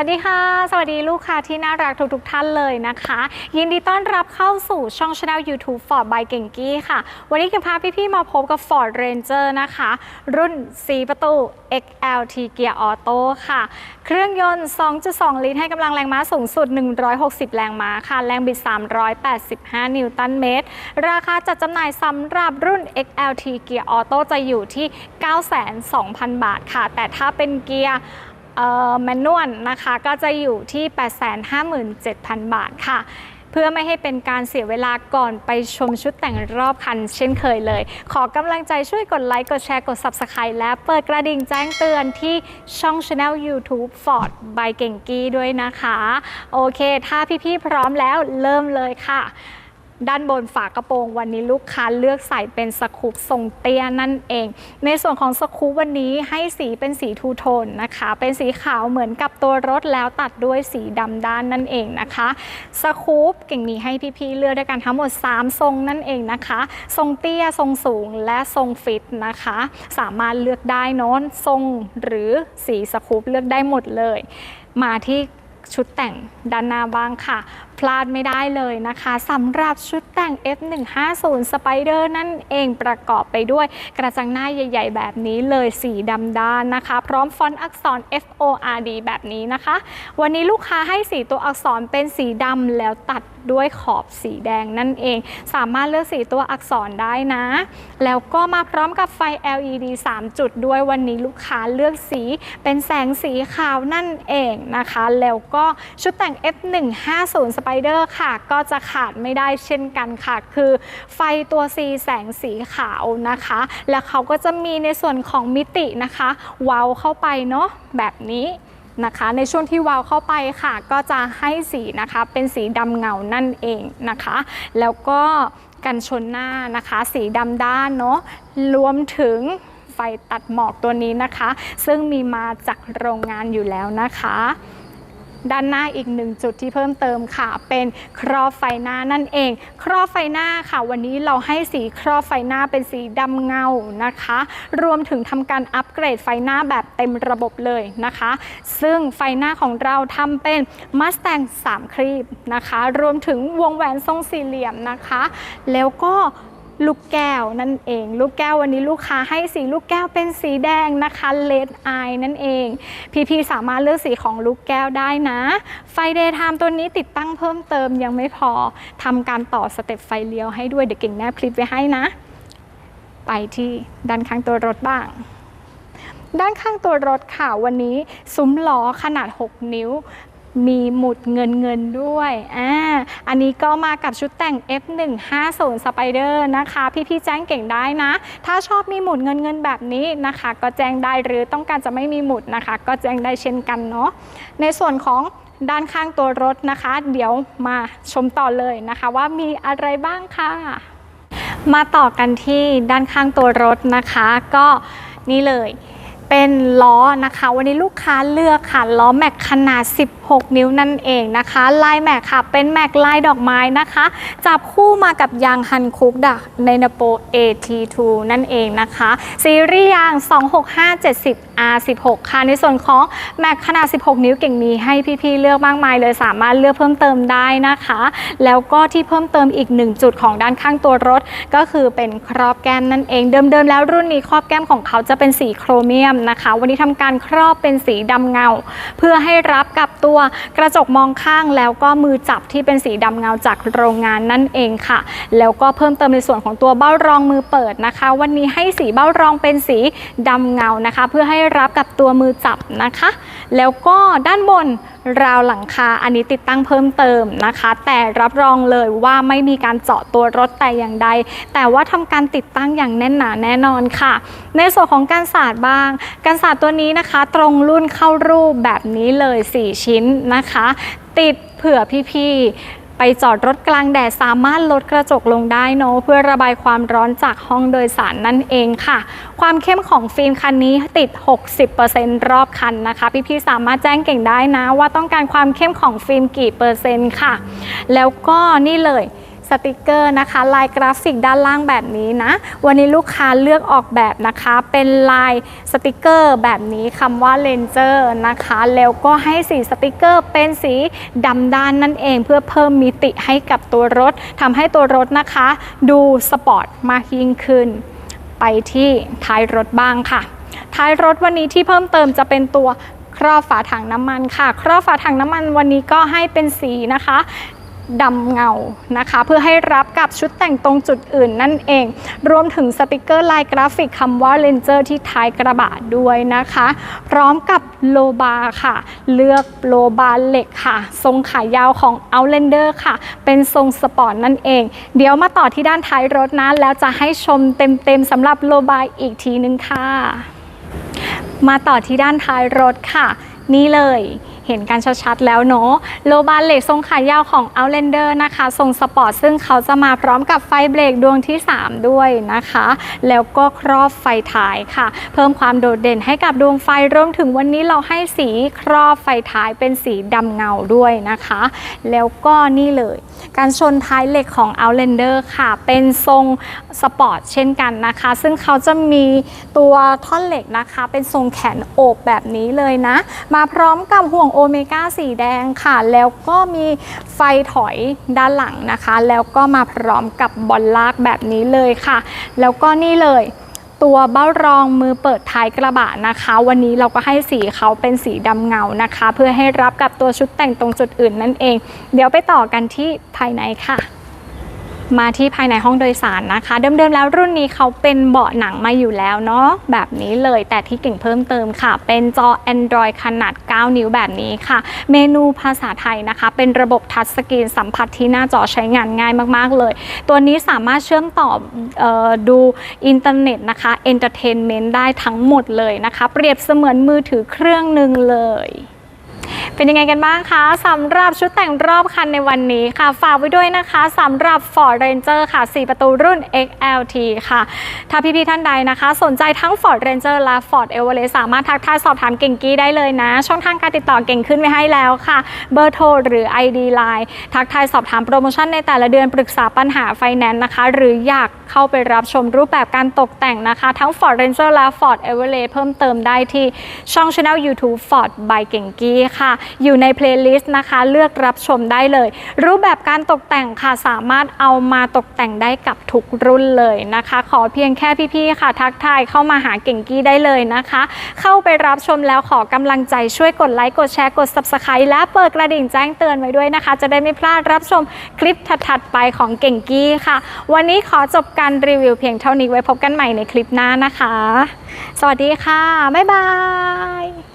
วัสดีค่ะ สวัสดีลูกค้าที่น่ารักทุกๆท่านเลยนะคะ ยินดีต้อนรับเข้าสู่ช่องช anel YouTube Ford by เก่งกี้ค่ะ วันนี้เกันพาพี่ๆมาพบกับ Ford Ranger นะคะ รุ่น 4 ประตู XLT Gear Auto ค่ะ เครื่องยนต์ 2.2 ลิตรให้กำลังแรงม้าสูงสุด 160 แรงม้าค่ะ แรงบิด 385 นิวตันเมตร ราคาจัดจำหน่ายสำหรับรุ่น XLT Gear Auto จะอยู่ที่9,200,000 บาทค่ะ แต่ถ้าเป็นเกียร์ แมนนวลนะคะก็จะอยู่ที่ 857,000 บาทค่ะ เพื่อไม่ให้เป็นการเสียเวลาก่อนไปชมชุดแต่งรอบคันเช่นเคยเลย ขอกำลังใจช่วยกดไลค์ กดแชร์ กด Subscribe และเปิดกระดิ่งแจ้งเตือนที่ช่อง Channel YouTube Ford by เก่งกี้ด้วยนะคะ โอเค ถ้าพี่ๆพร้อมแล้วเริ่มเลยค่ะ ด้านบนฝากระโปรงวันนี้ลูกค้าเลือกใส่เป็นสกูปทรงเตี้ยนั่นเอง ในส่วนของสกูปวันนี้ให้สีเป็นสีทูโทนนะคะ เป็นสีขาวเหมือนกับตัวรถแล้วตัดด้วยสีดำด้านนั่นเองนะคะสกูปเก่งมีให้พี่ๆเลือกด้วยกันทั้งหมด 3 ทรงนั่นเองนะคะ ทรงเตี้ยทรงสูงและทรงฟิตนะคะ สามารถเลือกได้นอะทรงหรือสีสกูปเลือกได้หมดเลย มาที่ชุดแต่งด้านหน้าบ้างค่ะ พลาดไม่ได้เลยนะคะสำหรับชุดแต่ง F150 Spider นั่นเองประกอบไปด้วยกระจังหน้าใหญ่ ๆ แบบนี้เลยสีดำด้านนะคะ พร้อมฟอนต์อักษร FORD แบบนี้นะคะ วันนี้ลูกค้าให้สีตัวอักษรเป็นสีดำแล้วตัดด้วยขอบสีแดงนั่นเอง สามารถเลือกสีตัวอักษรได้นะ แล้วก็มาพร้อมกับไฟ LED 3 จุดด้วยวันนี้ลูกค้าเลือกสีเป็นแสงสีขาวนั่นเองนะคะ แล้วก็ชุดแต่ง F150 Spider ไฟเดอร์ค่ะ ก็จะขาดไม่ได้เช่นกันค่ะ คือไฟตัว C แสงสีขาวนะคะ แล้วเขาก็จะมีในส่วนของมิตินะคะเว้าเข้าไปเนาะแบบนี้นะคะในช่วงที่วาวเข้าไปค่ะ ก็จะให้สีนะคะเป็นสีดำเงานั่นเองนะคะ แล้วก็กันชนหน้านะคะ สีดำด้านเนาะรวมถึงไฟตัดหมอกตัวนี้นะคะ ซึ่งมีมาจากโรงงานอยู่แล้วนะคะ ด้านหน้าอีกหนึ่งจุดที่เพิ่มเติมค่ะ เป็นครอบไฟหน้านั่นเอง ครอบไฟหน้าค่ะวันนี้เราให้สีครอบไฟหน้าเป็นสีดำเงานะคะ รวมถึงทำการอัปเกรดไฟหน้าแบบเต็มระบบเลยนะคะ ซึ่งไฟหน้าของเราทำเป็น Mustang 3ครีบนะคะ รวมถึงวงแหวนทรงสี่เหลี่ยมนะคะ แล้วก็ ลูกแก้วนั่นเอง ลูกแก้ววันนี้ลูกค้าให้สีลูกแก้วเป็นสีแดงนะคะเลดไอนั่นเอง พี่ๆสามารถเลือกสีของลูกแก้วได้นะ ไฟเดย์ไทม์ตัวนี้ติดตั้งเพิ่มเติมยังไม่พอทำการต่อสเต็ปไฟเลี้ยวให้ด้วยเดี๋ยวเก่งแนบคลิปไว้ให้นะ ไปที่ด้านข้างตัวรถบ้างด้านข้างตัวรถค่ะวันนี้ซุ้มล้อขนาด 6 นิ้ว มีหมุดเงินเงินด้วย อ่า อันนี้ก็มากับชุดแต่ง F150 Spider นะคะ พี่ๆแจ้งเก่งได้นะ ถ้าชอบมีหมุดเงินเงินแบบนี้นะคะ ก็แจ้งได้หรือต้องการจะไม่มีหมุดนะคะ ก็แจ้งได้เช่นกันเนาะ ในส่วนของด้านข้างตัวรถนะคะ เดี๋ยวมาชมต่อเลยนะคะ ว่ามีอะไรบ้างค่ะ มาต่อกันที่ด้านข้างตัวรถนะคะ ก็นี่เลย เป็นล้อนะคะ วันนี้ลูกค้าเลือกค่ะล้อแม็กขนาด 16 นิ้วนั่นเองนะคะลายแม็กค่ะ เป็นแม็กลายดอกไม้นะคะ จับคู่มากับยางฮันคุกดักในนโป AT2 นั่นเองนะคะ ซีรีส์ยาง 26570 R16 ค่ะ ในส่วนของแม็กขนาด 16 นิ้วเก่งมีให้พี่ๆเลือกมากมายเลยสามารถเลือกเพิ่มเติมได้นะคะ แล้วก็ที่เพิ่มเติมอีกหนึ่งจุดของด้านข้างตัวรถ ก็คือเป็นครอบแก้มนั่นเองเดิมๆแล้วรุ่นนี้ครอบแก้มของเขาจะเป็นสีโครเมียมนะคะ วันนี้ทำการครอบเป็นสีดำเงา เพื่อให้รับกับตัวกระจกมองข้างแล้วก็มือจับที่เป็นสีดำเงาจากโรงงานนั่นเองค่ะ แล้วก็เพิ่มเติมในส่วนของตัวเบ้ารองมือเปิดนะคะ วันนี้ให้สีเบ้ารองเป็นสีดำเงานะคะ เพื่อให้รับกับตัวมือจับนะคะ แล้วก็ด้านบนราวหลังคาอันนี้ติดตั้งเพิ่มเติมนะคะ แต่รับรองเลยว่าไม่มีการเจาะตัวรถแต่อย่างใด แต่ว่าทำการติดตั้งอย่างแน่นหนาแน่นอนค่ะ ในส่วนของการสาดบ้างการสาดตัวนี้นะคะ ตรงรุ่นเข้ารูปแบบนี้เลย 4 ชิ้นนะคะ ติดเผื่อพี่ๆ ไปจอดรถกลางแดดสามารถลดกระจกลงได้เนอะเพื่อระบายความร้อนจากห้องโดยสารนั่นเองค่ะ ความเข้มของฟิล์มคันนี้ติด 60%รอบคันนะคะ พี่ๆ สามารถแจ้งเก่งได้นะ ว่าต้องการความเข้มของฟิล์มกี่เปอร์เซ็นต์ค่ะ แล้วก็นี่เลย สติกเกอร์นะคะลายกราฟิกด้านล่างแบบนี้นะ วันนี้ลูกค้าเลือกออกแบบนะคะ เป็นลายสติกเกอร์แบบนี้คำว่าเลนเจอร์นะคะ แล้วก็ให้สีสติกเกอร์เป็นสีดำด้านนั่นเอง เพื่อเพิ่มมิติให้กับตัวรถทำให้ตัวรถนะคะ ดูสปอร์ตมากยิ่งขึ้น ไปที่ท้ายรถบ้างค่ะ ท้ายรถวันนี้ที่เพิ่มเติมจะเป็นตัวครอบฝาถังน้ำมันค่ะ ครอบฝาถังน้ำมันวันนี้ก็ให้เป็นสีนะคะ ดำเงานะคะ เพื่อให้รับกับชุดแต่งตรงจุดอื่นนั่นเอง รวมถึงสติกเกอร์ลายกราฟิกคำว่าเลนเจอร์ที่ท้ายกระบะด้วยนะคะ พร้อมกับโลบาร์ค่ะ เลือกโลบาร์เหล็กค่ะ ทรงขายาวของ Outlander ค่ะ เป็นทรงสปอร์ตนั่นเอง เดี๋ยวมาต่อที่ด้านท้ายรถนะ แล้วจะให้ชมเต็มๆสำหรับโลบาร์อีกทีนึงค่ะ มาต่อที่ด้านท้ายรถค่ะ นี่เลย เห็นกันชัดๆแล้วเนาะโลบาร์เหล็กทรงขายาวของ Outlander นะคะ ทรงสปอร์ตซึ่งเขาจะมาพร้อมกับไฟเบรกดวงที่ 3 ด้วยนะคะ แล้วก็ครอบไฟท้ายค่ะ เพิ่มความโดดเด่นให้กับดวงไฟรวมถึงวันนี้เราให้สีครอบไฟท้ายเป็นสีดำเงาด้วยนะคะ แล้วก็นี่เลย การชนท้ายเหล็กของ Outlander ค่ะ เป็นทรงสปอร์ตเช่นกันนะคะ ซึ่งเขาจะมีตัวท่อนเหล็กนะคะ เป็นทรงแขนโอบแบบนี้เลยนะ มาพร้อมกับห่วงโอเมก้าสีแดงค่ะ แล้วก็มีไฟถอยด้านหลังนะคะ แล้วก็มาพร้อมกับบอลลากแบบนี้เลยค่ะ แล้วก็นี่เลยตัวเบ้ารองมือเปิดท้ายกระบะนะคะ วันนี้เราก็ให้สีเขาเป็นสีดำเงานะคะ เพื่อให้รับกับตัวชุดแต่งตรงจุดอื่นนั่นเอง เดี๋ยวไปต่อกันที่ภายในค่ะ มาที่ภายในห้องโดยสารนะคะ เดิมๆแล้วรุ่นนี้เขาเป็นเบาะหนังมาอยู่แล้วเนาะแบบนี้เลยแต่ที่เก่งเพิ่มเติมค่ะ เป็นจอ Android ขนาด 9 นิ้วแบบนี้ค่ะ เมนูภาษาไทยนะคะ เป็นระบบทัชสกรีนสัมผัสที่หน้าจอใช้งานง่ายมากๆเลย ตัวนี้สามารถเชื่อมต่อออดูอินเทอร์เน็ตนะคะเอนเตอร์เทนเมนต์ได้ทั้งหมดเลยนะคะ เปรียบเสมือนมือถือเครื่องหนึ่งเลย เป็นยังไงกันบ้างคะสำหรับชุดแต่งรอบคันในวันนี้ค่ะ ฝากไว้ด้วยนะคะสำหรับ Ford Ranger ค่ะ 4 ประตูรุ่น XLT ค่ะ ถ้าพี่ๆท่านใดนะคะ สนใจทั้ง Ford Ranger และ Ford Everest สามารถทักทายสอบถามเก่งกี้ได้เลยนะ ช่องทางการติดต่อเก่งขึ้นไว้ให้แล้วค่ะ เบอร์โทรหรือ ID Line ทักทายสอบถามโปรโมชั่นในแต่ละเดือนปรึกษาปัญหาไฟแนนซ์นะคะ หรืออยาก เข้าไปรับชมรูปแบบการตกแต่งนะคะ ทั้ง Ford Ranger และ Ford Everest เพิ่มเติมได้ที่ช่อง Channel YouTube Ford by เก่งกี้ค่ะ อยู่ในเพลย์ลิสต์นะคะเลือกรับชมได้เลย รูปแบบการตกแต่งค่ะสามารถเอามาตกแต่งได้กับทุกรุ่นเลยนะคะ ขอเพียงแค่พี่ๆค่ะ ทักทายเข้ามาหาเก่งกี้ได้เลยนะคะ เข้าไปรับชมแล้วขอกำลังใจช่วยกดไลค์กดแชร์กด Subscribe และเปิดกระดิ่งแจ้งเตือนไว้ด้วยนะคะ จะได้ไม่พลาดรับชมคลิปถัดๆไปของเก่งกี้ค่ะ วันนี้ขอจบการรีวิวเพียงเท่านี้ไว้พบกันใหม่ในคลิปหน้านะคะ สวัสดีค่ะ บ๊ายบาย